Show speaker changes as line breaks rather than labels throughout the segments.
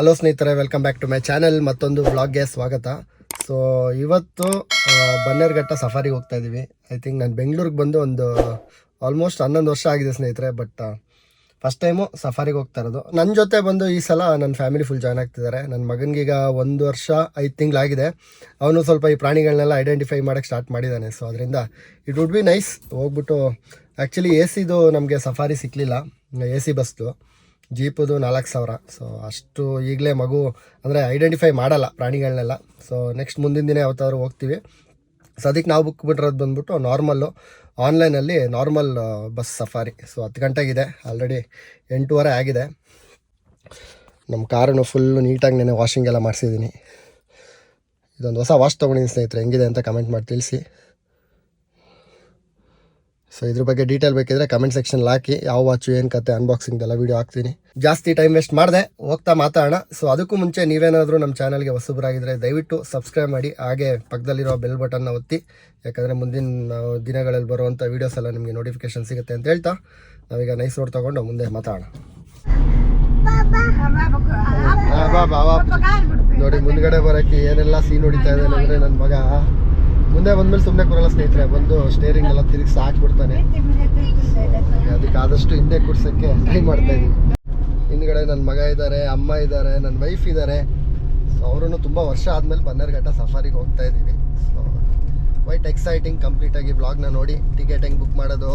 Hello ಸ್ನೇಹಿತರೆ welcome back to my channel ಮತ್ತೊಂದು ವ್ಲಾಗ್ಗೆ ಸ್ವಾಗತ. ಸೊ ಇವತ್ತು ಬನ್ನೇರ್ಘಟ್ಟ ಸಫಾರಿಗೆ ಹೋಗ್ತಾ ಇದ್ದೀವಿ ಐ ಥಿಂಕ್ ನಾನು ಬೆಂಗಳೂರಿಗೆ ಬಂದು ಒಂದು ಆಲ್ಮೋಸ್ಟ್ ಹನ್ನೊಂದು ವರ್ಷ ಆಗಿದೆ ಸ್ನೇಹಿತರೆ ಬಟ್ ಫಸ್ಟ್ ಟೈಮು ಸಫಾರಿಗೆ ಹೋಗ್ತಾ ಇರೋದು. ನನ್ನ ಜೊತೆ ಬಂದು ಈ ಸಲ ನನ್ನ ಫ್ಯಾಮಿಲಿ ಫುಲ್ ಜಾಯ್ನ್ ಆಗ್ತಿದ್ದಾರೆ. ನನ್ನ ಮಗನಿಗೀಗ ಒಂದು ವರ್ಷ, ಐದು ತಿಂಗಳಾಗಿದೆ. ಅವನು ಸ್ವಲ್ಪ ಈ ಪ್ರಾಣಿಗಳನ್ನೆಲ್ಲ ಐಡೆಂಟಿಫೈ ಮಾಡೋಕ್ಕೆ ಸ್ಟಾರ್ಟ್ ಮಾಡಿದ್ದಾನೆ ಸೊ ಅದರಿಂದ ಇಟ್ ವುಡ್ ಬಿ ನೈಸ್ ಹೋಗ್ಬಿಟ್ಟು ಆ್ಯಕ್ಚುಲಿ ಎ ಸಿದು ನಮಗೆ ಸಫಾರಿ ಸಿಕ್ಕಲಿಲ್ಲ ಎ ಸಿ ಬಸ್ದು. ಜೀಪದು ನಾಲ್ಕು ಸಾವಿರ. ಸೊ ಅಷ್ಟು ಈಗಲೇ ಮಗು, ಅಂದರೆ ಐಡೆಂಟಿಫೈ ಮಾಡಲ್ಲ ಪ್ರಾಣಿಗಳನ್ನೆಲ್ಲ ಸೊ ನೆಕ್ಸ್ಟ್ ಮುಂದಿನ ದಿನ ಯಾವತ್ತಾದ್ರು ಹೋಗ್ತೀವಿ. ಸೊ ಅದಕ್ಕೆ ನಾವು ಬುಕ್ ಬಿಟ್ಟಿರೋದು ಬಂದ್ಬಿಟ್ಟು ನಾರ್ಮಲ್ಲು ಆನ್ಲೈನಲ್ಲಿ ನಾರ್ಮಲ್ ಬಸ್ ಸಫಾರಿ ಸೊ ಹತ್ತು ಗಂಟೆಗಿದೆ. ಆಲ್ರೆಡಿ ಎಂಟೂವರೆ ಆಗಿದೆ. ನಮ್ಮ ಕಾರನ್ನು ಫುಲ್ಲು ನೀಟಾಗಿ ನೆನೆ ವಾಷಿಂಗ್ ಎಲ್ಲ ಮಾಡಿಸಿದ್ದೀನಿ. ಇದೊಂದು ಹೊಸ ವಾಶ್ ತೊಗೊಂಡಿದ್ದೀನಿ ಸ್ನೇಹಿತರೆ. ಹೆಂಗಿದೆ ಅಂತ ಕಮೆಂಟ್ ಮಾಡಿ ತಿಳಿಸಿ. ಸೊ ಇದ್ರ ಬಗ್ಗೆ ಡೀಟೇಲ್ ಬೇಕಿದ್ರೆ ಕಮೆಂಟ್ ಸೆಕ್ಷನ್ ಹಾಕಿ. ಯಾವ ವಾಚು ಏನು ಕತೆ ಅನ್ಬಾಕ್ಸಿಂಗ್ ಎಲ್ಲ ವೀಡಿಯೋ ಹಾಕ್ತೀನಿ. ಜಾಸ್ತಿ ಟೈಮ್ ವೇಸ್ಟ್ ಮಾಡಿದೆ. ಹೋಗ್ತಾ ಮಾತಾಡೋಣ. ಸೊ ಅದಕ್ಕೂ ಮುಂಚೆ ನೀವೇನಾದರೂ ನಮ್ಮ ಚಾನಲ್ಗೆ ಹೊಸಬರಾಗಿದ್ದರೆ ದಯವಿಟ್ಟು ಸಬ್ಸ್ಕ್ರೈಬ್ ಮಾಡಿ. ಹಾಗೆ ಪಕ್ಕದಲ್ಲಿರೋ ಬೆಲ್ ಬಟನ್ನ ಒತ್ತಿ. ಯಾಕಂದರೆ ಮುಂದಿನ ದಿನಗಳಲ್ಲಿ ಬರುವಂಥ ವೀಡಿಯೋಸ್ ಎಲ್ಲ ನಿಮಗೆ ನೋಟಿಫಿಕೇಶನ್ ಸಿಗುತ್ತೆ ಅಂತ ಹೇಳ್ತಾ. ನಾವೀಗ ನೈಸ್ ರೋಡ್ ತೊಗೊಂಡು ಮುಂದೆ ಮಾತಾಡೋಣ. ನೋಡಿ, ಮುಂದ್ಗಡೆ ಬರೋಕ್ಕೆ ಏನೆಲ್ಲ ಸೀನ್ ಹೊಡಿತಾ ಇದ್ದಾನೆ ಅಂದರೆ ನನ್ನ ಮಗ. ಮುಂದೆ ಬಂದ್ಮೇಲೆ ಸುಮ್ಮನೆ ಕೂರಲ್ಲ ಸ್ನೇಹಿತರೆ, ಬಂದು ಸ್ಟೇರಿಂಗ್ ಎಲ್ಲ ತಿರುಗಿಸಿ ಹಾಕ್ಬಿಡ್ತಾನೆ. ಅದಕ್ಕೆ ಆದಷ್ಟು ಹಿಂದೆ ಕೂರ್ಸೋಕ್ಕೆ ಟ್ರೈ ಮಾಡ್ತಾ ಇದೀವಿ ಹಿಂದ್ಗಡೆ ನನ್ನ ಮಗ ಇದ್ದಾರೆ ಅಮ್ಮ ಇದ್ದಾರೆ ನನ್ನ ವೈಫ್ ಇದ್ದಾರೆ ಸೊ ತುಂಬಾ ತುಂಬ ವರ್ಷ ಆದಮೇಲೆ ಬನ್ನೇರ್ಘಟ್ಟ ಸಫಾರಿಗೆ ಹೋಗ್ತಾ ಇದ್ದೀವಿ ಸೊ ಕ್ವೈಟ್ ಎಕ್ಸೈಟಿಂಗ್ ಕಂಪ್ಲೀಟಾಗಿ ಬ್ಲಾಗ್ನ ನೋಡಿ ಟಿಕೆಟ್ ಹೆಂಗೆ ಬುಕ್ ಮಾಡೋದು,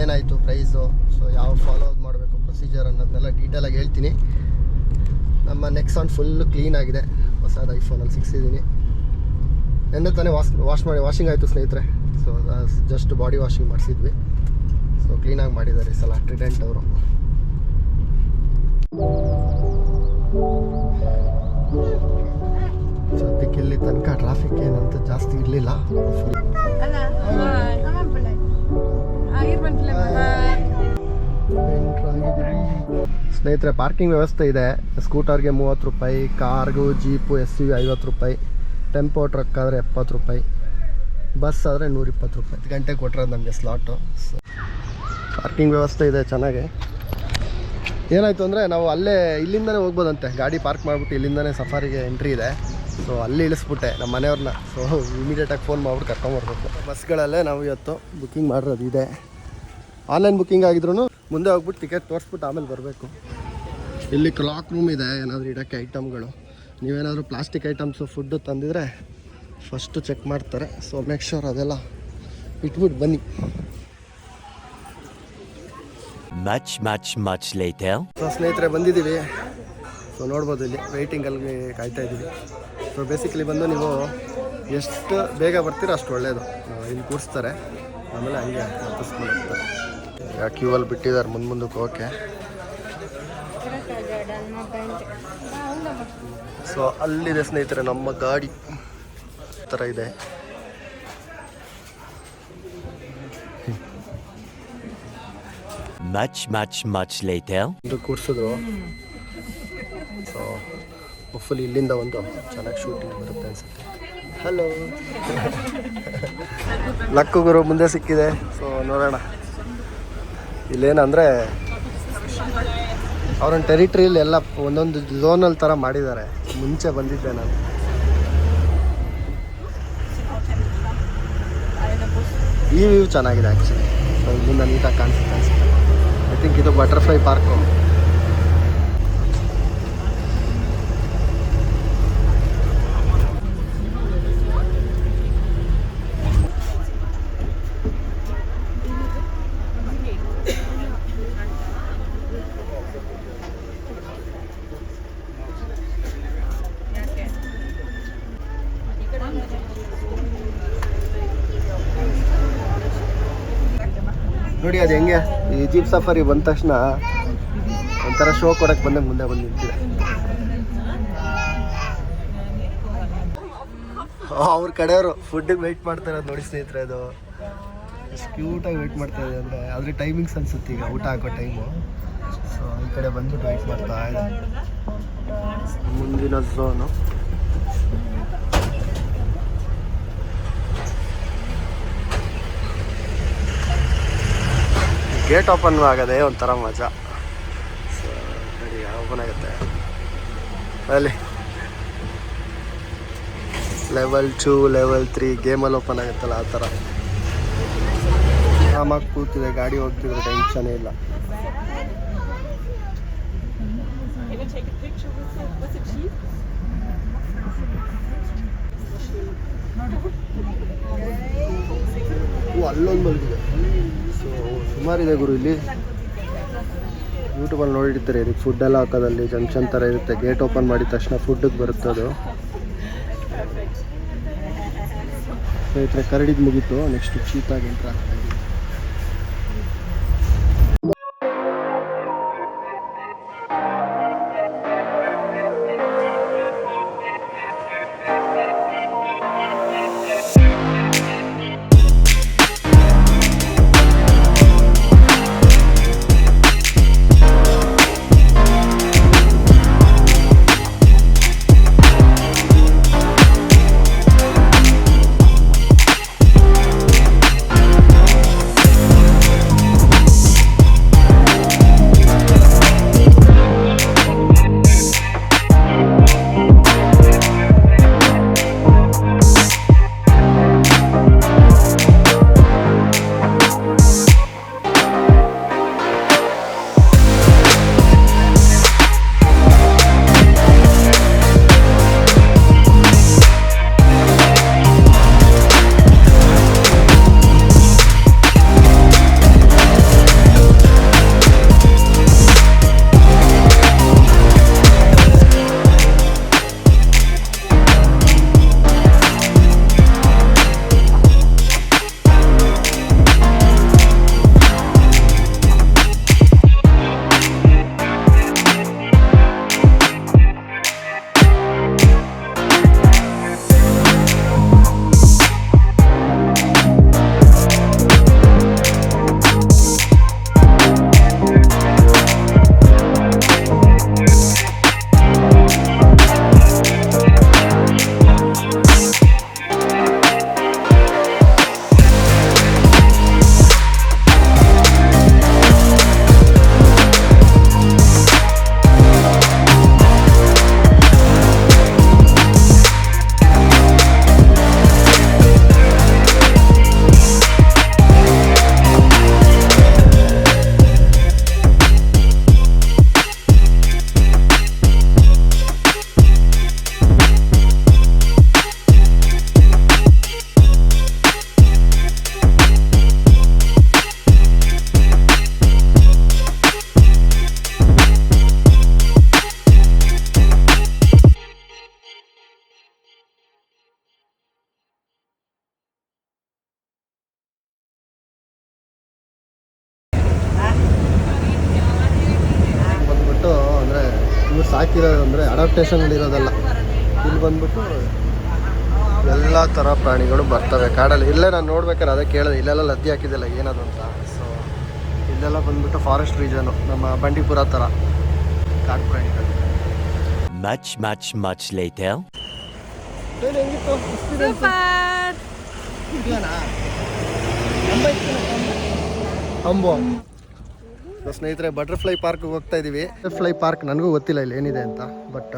ಏನಾಯಿತು ಪ್ರೈಸು ಸೊ ಯಾವ ಫಾಲೋ ಮಾಡಬೇಕು ಪ್ರೊಸೀಜರ್ ಅನ್ನೋದನ್ನೆಲ್ಲ ಡೀಟೇಲಾಗಿ ಹೇಳ್ತೀನಿ. ನಮ್ಮ ನೆಕ್ಸ್ಟ್ ನೆಕ್ಸಾನ್ ಫುಲ್ಲು ಕ್ಲೀನ್ ಆಗಿದೆ. ಹೊಸದು ಐಫೋನಲ್ಲಿ ಸಿಕ್ಸಿದ್ದೀನಿ ನಿನ್ನೆ ತಾನೇ ವಾಶ್ ವಾಶ್ ಮಾಡಿ ವಾಷಿಂಗ್ ಆಯಿತು ಸ್ನೇಹಿತರೆ. ಸೊ ಜಸ್ಟ್ ಬಾಡಿ ವಾಷಿಂಗ್ ಮಾಡಿಸಿದ್ವಿ. ಸೊ ಕ್ಲೀನಾಗಿ ಮಾಡಿದ್ದಾರೆ ಈ ಸಲ ಟ್ರಿಡೆಂಟ್ ಅವರು. ಸದ್ಯಕ್ಕೆ ಇಲ್ಲಿ ತನಕ ಟ್ರಾಫಿಕ್ ಏನಂತ ಜಾಸ್ತಿ ಇರಲಿಲ್ಲ. ಸ್ನೇಹಿತರೆ ಪಾರ್ಕಿಂಗ್ ವ್ಯವಸ್ಥೆ ಇದೆ. ಸ್ಕೂಟರ್ಗೆ ಮೂವತ್ತು ರೂಪಾಯಿ ಕಾರ್ಗು ಜೀಪು ಎಸ್ ಯು ಐವತ್ತು ರೂಪಾಯಿ. ಟೆಂಪೋ ಟ್ರಕ್ ಆದರೆ ಎಪ್ಪತ್ತು ರೂಪಾಯಿ ಬಸ್ ಆದರೆ ನೂರಿಪ್ಪತ್ತು ರೂಪಾಯಿ. ಹತ್ತು ಗಂಟೆಗೆ ಕೊಟ್ಟರೆ ನಮಗೆ ಸ್ಲಾಟು ಪಾರ್ಕಿಂಗ್ ವ್ಯವಸ್ಥೆ ಇದೆ ಚೆನ್ನಾಗಿ. ಏನಾಯಿತು ಅಂದರೆ ನಾವು ಅಲ್ಲೇ ಇಲ್ಲಿಂದನೇ ಹೋಗ್ಬೋದಂತೆ. ಗಾಡಿ ಪಾರ್ಕ್ ಮಾಡಿಬಿಟ್ಟು ಇಲ್ಲಿಂದನೇ ಸಫಾರಿಗೆ ಎಂಟ್ರಿ ಇದೆ. ಸೊ ಅಲ್ಲಿ ಇಳಿಸ್ಬಿಟ್ಟೆ ನಮ್ಮ ಮನೆಯವ್ರನ್ನ. ಸೊ ಇಮಿಡಿಯೇಟಾಗಿ ಫೋನ್ ಮಾಡ್ಬಿಟ್ಟು ಕರ್ಕೊಂಬರ್ಬೇಕು ಬಸ್ಗಳಲ್ಲೇ ನಾವು ಇವತ್ತು ಬುಕ್ಕಿಂಗ್ ಮಾಡಿರೋದು ಇದೆ. ಆನ್ಲೈನ್ ಬುಕ್ಕಿಂಗ್ ಆಗಿದ್ರು ಮುಂದೆ ಹೋಗ್ಬಿಟ್ಟು ಟಿಕೆಟ್ ತೋರಿಸ್ಬಿಟ್ಟು ಆಮೇಲೆ ಬರಬೇಕು. ಇಲ್ಲಿ ಕ್ಲಾಕ್ ರೂಮ್ ಇದೆ. ಏನಾದರೂ ಇಡೋಕ್ಕೆ ಐಟಮ್ಗಳು ನೀವೇನಾದರೂ ಪ್ಲಾಸ್ಟಿಕ್ ಐಟಮ್ಸು ಫುಡ್ಡು ತಂದಿದ್ರೆ ಫಸ್ಟು ಚೆಕ್ ಮಾಡ್ತಾರೆ. ಸೊ ಮೇಕ್ ಶೋರ್ ಅದೆಲ್ಲ ಇಟ್ಬಿಟ್ಟು ಬನ್ನಿ.
ಮ್ಯಾಚ್ ಮ್ಯಾಚ್ ಮ್ಯಾಚ್ ಲೈತೆ
ಸೊ ಸ್ನೇಹಿತರೆ ಬಂದಿದ್ದೀವಿ. ಸೊ ನೋಡ್ಬೋದು ಇಲ್ಲಿ ವೆಯ್ಟಿಂಗಲ್ಲಿ ಕಾಯ್ತಾ ಇದ್ದೀವಿ. ಸೊ ಬೇಸಿಕಲಿ ಬಂದು ನೀವು ಎಷ್ಟು ಬೇಗ ಬರ್ತೀರೋ ಅಷ್ಟು ಒಳ್ಳೆಯದು ಇಲ್ಲಿ ಕೂರಿಸ್ತಾರೆ. ಆಮೇಲೆ ಹಂಗೆ ಈಗ ಕ್ಯೂ ಅಲ್ಲಿ ಬಿಟ್ಟಿದ್ದಾರೆ ಮುಂದೆ ಮುಂದಕ್ಕೆ ಹೋಗೋಕ್ಕೆ. ಸೊ ಅಲ್ಲಿದೆ ಸ್ನೇಹಿತರೆ ನಮ್ಮ ಗಾಡಿ. ಥರ ಇದೆ.
Much much much later.
ಇದು ಕೂರಿಸಿದ್ರು. ಸೊ ಫುಲ್ ಇಲ್ಲಿಂದ ಒಂದು ಚೆನ್ನಾಗಿ ಶೂಟಿಂಗ್ ಬರುತ್ತೆ ಅನಿಸುತ್ತೆ. ಹಲೋ ಲಕ್ಕು ಗುರು ಮುಂದೆ ಸಿಕ್ಕಿದೆ. ಸೊ ನೋಡೋಣ. ಇಲ್ಲೇನಂದರೆ ಅವ್ರನ್ನ ಟೆರಿಟ್ರಿಯಲ್ಲಿ ಎಲ್ಲ ಒಂದೊಂದು ಝೋನಲ್ಲಿ ಥರ ಮಾಡಿದ್ದಾರೆ. ಮುಂಚೆ ಬಂದಿದ್ದೆ ನಾನು. ಈ ವ್ಯೂ ಚೆನ್ನಾಗಿದೆ ಆ್ಯಕ್ಚುಲಿ ಇಲ್ಲಿಂದ ನೀಟಾಗಿ ಕಾಣಿಸುತ್ತೆ ಐ ಥಿಂಕ್ ಇದು ಬಟರ್ಫ್ಲೈ ಪಾರ್ಕು ನೋಡಿ ಅದು ಹೆಂಗೆ? ಈ ಜೀಪ್ ಸಫಾರಿ ಬಂದ ತಕ್ಷಣ ಒಂಥರ ಶೋ ಕೊಡಕ್ಕೆ ಬಂದೆ, ಮುಂದೆ ಬಂದು ನಿಂತಿದೆ ಅವ್ರ ಕಡೆಯವರು ಫುಡ್ಡಿಗೆ ವೆಯ್ಟ್ ಮಾಡ್ತಾ ಇರೋದು ನೋಡಿ ಸ್ನೇಹಿತರೆ ಅದು. ಎಷ್ಟು ಕ್ಯೂಟಾಗಿ ವೆಯ್ಟ್ ಮಾಡ್ತಾ ಇದೆ ಅಂದರೆ ಅದ್ರ ಟೈಮಿಂಗ್ಸ್ ಅನ್ಸುತ್ತೆ ಈಗ, ಊಟ ಹಾಕೋ ಟೈಮು ಸೊ ಈ ಕಡೆ ಬಂದ್ಬಿಟ್ಟು ವೆಯ್ಟ್ ಮಾಡ್ತಾ ಇದೆ. ಮುಂದಿನ ಝೋನು ಗೇಟ್ ಓಪನ್ ಆಗದೆ ಒಂಥರ ಮಜಾ. ಸೊ ಓಪನ್ ಆಗುತ್ತೆ. ಅಲ್ಲಿ. ಲೆವೆಲ್ ಟೂ ಲೆವೆಲ್ ತ್ರೀ ಗೇಮಲ್ಲಿ ಓಪನ್ ಆಗುತ್ತಲ್ಲ, ಆ ಥರ. ಆರಾಮಾಗಿ ಕೂತಿದೆ, ಗಾಡಿ ಹೋಗ್ತಿದ್ರೆ ಟೆನ್ಷನ್ ಇಲ್ಲ. ಅಲ್ಲೊಂದು ಸೊ ಸುಮಾರಿದೆ ಗುರು ಇಲ್ಲಿ. ಯೂಟ್ಯೂಬಲ್ಲಿ ನೋಡಿರ್ತಾರೆ ಫುಡ್ ಎಲ್ಲ ಹಾಕೋದಲ್ಲಿ ಜಂಕ್ಷನ್ ಥರ ಇರುತ್ತೆ. ಗೇಟ್ ಓಪನ್ ಮಾಡಿದ ತಕ್ಷಣ ಫುಡ್ಗೆ ಬರುತ್ತೆ ಅದು. ಸ್ನೇಹಿತರೆ ಮುಗೀತು. ನೆಕ್ಸ್ಟ್ ಚೀತಾಗಿ ಎಂಟ್ರ್ ಇರೋದಲ್ಲ. ಇಲ್ಲಿ ಬಂದ್ಬಿಟ್ಟು ಎಲ್ಲ ಥರ ಪ್ರಾಣಿಗಳು ಬರ್ತವೆ. ಕಾಡಲ್ಲಿ ಇಲ್ಲೇ ನಾನು ನೋಡ್ಬೇಕಾದ್ರೆ ಅದೇ ಕೇಳಿದೆ ಇಲ್ಲೆಲ್ಲ ಲದ್ದಿ ಹಾಕಿದ್ದಿಲ್ಲ ಏನದು ಅಂತ. ಸೊ ಇಲ್ಲೆಲ್ಲ ಬಂದ್ಬಿಟ್ಟು ಫಾರೆಸ್ಟ್ ರೀಜನು ನಮ್ಮ ಬಂಡೀಪುರ ಥರ ಕಾಡು ಪ್ರಾಣಿಗಳು.
Much much much later.
ಅಂಬು ಸೊ ಸ್ನೇಹಿತರೆ ಬಟರ್ಫ್ಲೈ ಪಾರ್ಕ್ ಹೋಗ್ತಾ ಇದೀವಿ. ಬಟರ್ಫ್ಲೈ ಪಾರ್ಕ್ ನನಗೂ ಗೊತ್ತಿಲ್ಲ ಇಲ್ಲಿ ಏನಿದೆ ಅಂತ ಬಟ್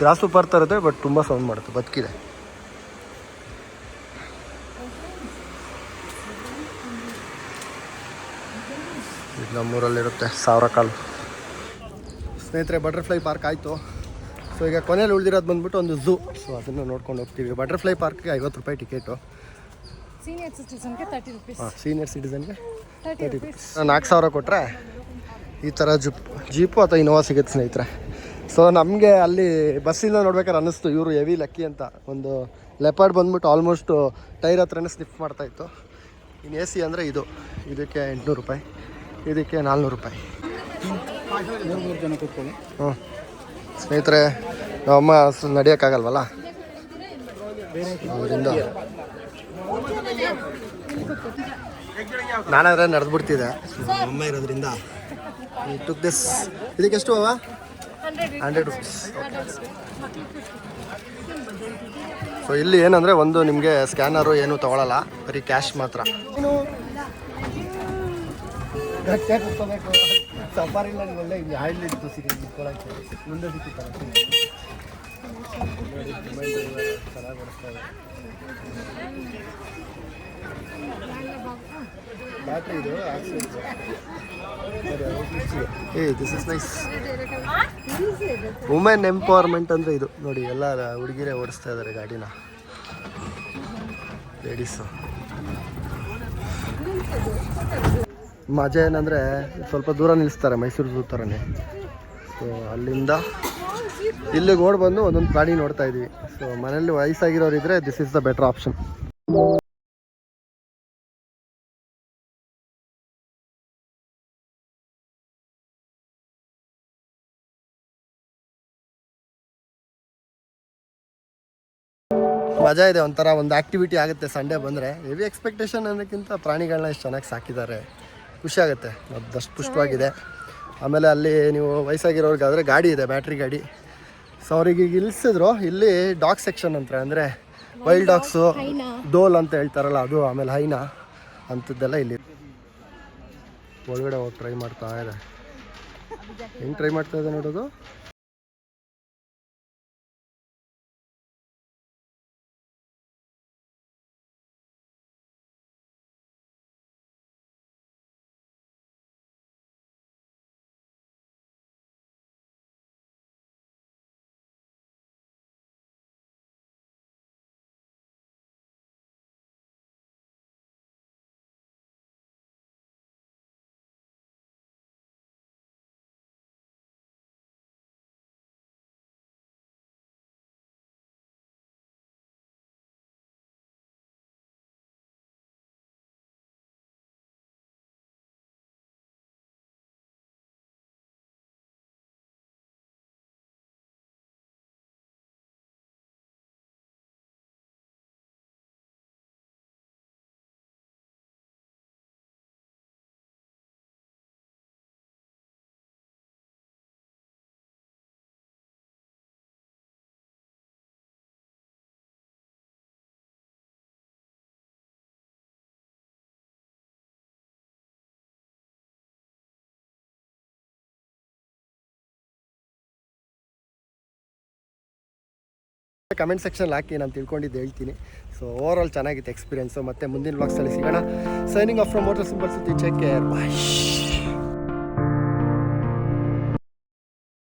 ಗ್ರಾಸು ಬರ್ತಾ ಇರುತ್ತೆ ಬಟ್ ತುಂಬ ಸೌಂಡ್ ಮಾಡುತ್ತೆ ಬದುಕಿದೆ. ಇದು ನಮ್ಮೂರಲ್ಲಿರುತ್ತೆ ಸಾವಿರ ಕಾಲು ಸ್ನೇಹಿತರೆ ಬಟರ್ಫ್ಲೈ ಪಾರ್ಕ್ ಆಯಿತು. ಸೊ ಈಗ ಕೊನೆಯಲ್ಲಿ ಉಳಿದಿರೋದು ಬಂದ್ಬಿಟ್ಟು ಒಂದು ಝೂ ಸೊ ಅದನ್ನು ನೋಡ್ಕೊಂಡು ಹೋಗ್ತೀವಿ. ಬಟರ್ಫ್ಲೈ ಪಾರ್ಕ್ಗೆ ಐವತ್ತು ರೂಪಾಯಿ ಟಿಕೆಟು.
Senior citizen ಗೆ 30 rupees.
ಹಾಂ ಸೀನಿಯರ್ ಸಿಟಿಸನ್ಗೆ
30 ರುಪೀಸ್
ನಾಲ್ಕು ಸಾವಿರ ಕೊಟ್ಟರೆ ಈ ಥರ ಜುಪ್ ಜೀಪು ಅಥವಾ ಇನೋವಾ ಸಿಗುತ್ತೆ ಸ್ನೇಹಿತರೆ. ಸೊ ನಮಗೆ ಅಲ್ಲಿ ಬಸ್ಸಿಂದ ನೋಡ್ಬೇಕಾದ್ರೆ ಅನ್ನಿಸ್ತು ಇವರು ಹೆವಿ ಲಕ್ಕಿ ಅಂತ. ಒಂದು ಲೆಪರ್ಡ್ ಬಂದ್ಬಿಟ್ಟು ಆಲ್ಮೋಸ್ಟ್ ಟೈರ್ ಹತ್ರನೇ ಸ್ಲಿಪ್ ಮಾಡ್ತಾಯಿತ್ತು ಇನ್ನು ಎ ಸಿ ಅಂದರೆ ಇದು. ಇದಕ್ಕೆ ಎಂಟುನೂರು ರೂಪಾಯಿ. ಇದಕ್ಕೆ ನಾಲ್ನೂರು ರೂಪಾಯಿ. ಹ್ಞೂ ಸ್ನೇಹಿತರೆ ನಮ್ಮಮ್ಮ ನಡೆಯೋಕ್ಕಾಗಲ್ವಲ್ಲ? ಅದರಿಂದ. ನಾನಾದ್ರೆ ನಡೆದ್ಬಿಡ್ತಿದ್ದೆ. ಅಮ್ಮ ಇರೋದ್ರಿಂದ. ಟುಕ್ ದಿಸ್ ಇದಕ್ಕೆ ಎಷ್ಟು ಅವ ಹಂಡ್ರೆಡ್ ರುಪೀಸ್ ಸೊ ಇಲ್ಲಿ ಏನಂದರೆ ಒಂದು ನಿಮಗೆ ಸ್ಕ್ಯಾನರು ಏನು ತಗೊಳಲ್ಲ ಬರೀ ಕ್ಯಾಶ್ ಮಾತ್ರ. ಮುಂದೆ ಏ this is nice women empowerment ಅಂದ್ರೆ ಇದು. ನೋಡಿ, ಎಲ್ಲ ಹುಡುಗಿರೇ ಓಡಿಸ್ತಾ ಇದ್ದಾರೆ ಗಾಡಿನ. ಲೇಡೀಸು ಮಜಾ ಏನಂದ್ರೆ, ಸ್ವಲ್ಪ ದೂರ ನಿಲ್ಲಿಸ್ತಾರೆ ಮೈಸೂರು ಥರನೇ ಸೊ ಅಲ್ಲಿಂದ ಇಲ್ಲಿಗೆ ಓಡ್ ಬಂದು ಒಂದೊಂದು ಪ್ರಾಣಿ ನೋಡ್ತಾ ಇದ್ವಿ. ಸೊ ಮನೇಲಿ ವಯಸ್ಸಾಗಿರೋರು ಇದ್ರೆ this is the better option ಮಜಾ ಇದೆ ಒಂಥರ ಒಂದು ಆ್ಯಕ್ಟಿವಿಟಿ ಆಗುತ್ತೆ ಸಂಡೇ ಬಂದರೆ. ಹೆವಿ ಎಕ್ಸ್ಪೆಕ್ಟೇಷನ್ ಅನ್ನೋಕ್ಕಿಂತ ಪ್ರಾಣಿಗಳನ್ನ ಇಷ್ಟು ಚೆನ್ನಾಗಿ ಸಾಕಿದ್ದಾರೆ. ಖುಷಿಯಾಗುತ್ತೆ ಅದು ಅದಷ್ಟು ಪುಷ್ಟವಾಗಿದೆ. ಆಮೇಲೆ ಅಲ್ಲಿ ನೀವು ವಯಸ್ಸಾಗಿರೋರ್ಗಾದರೆ ಗಾಡಿ ಇದೆ ಬ್ಯಾಟ್ರಿ ಗಾಡಿ. ಸೊ ಅವ್ರಿಗೆ ಈಗ ಇಳಿಸಿದ್ರು ಇಲ್ಲಿ ಡಾಗ್ ಸೆಕ್ಷನ್ ಅಂತ ಅಂದರೆ ವೈಲ್ಡ್ ಡಾಗ್ಸು ಡೋಲ್ ಅಂತ ಹೇಳ್ತಾರಲ್ಲ ಅದು ಆಮೇಲೆ ಹೈನಾ ಅಂಥದ್ದೆಲ್ಲ ಇಲ್ಲಿ. ಒಳಗಡೆ ಹೋಗಿ ಟ್ರೈ ಮಾಡ್ತಾ ಇದೆ. ಹೆಂಗೆ ಟ್ರೈ ಮಾಡ್ತಾ ಇದೆ ನೋಡೋದು? ಕಮೆಂಟ್ ಸೆಕ್ಷನ್ ಹಾಕಿ, ನಾನು ತಿಳ್ಕೊಂಡಿದ್ದು ಹೇಳ್ತೀನಿ. ಸೊ ಓವರ್ ಆಲ್ ಚೆನ್ನಾಗಿತ್ತು ಎಕ್ಸ್ಪೀರಿಯನ್ಸು ಮತ್ತು ಮುಂದಿನ ಬ್ಲಾಗ್ಸಲ್ಲಿ ಸಿಗೋಣ. Signing off from motor simples ಸುದ್ದಿ ಚೆಕ್ ಕೇರ್ ಬಾಯ್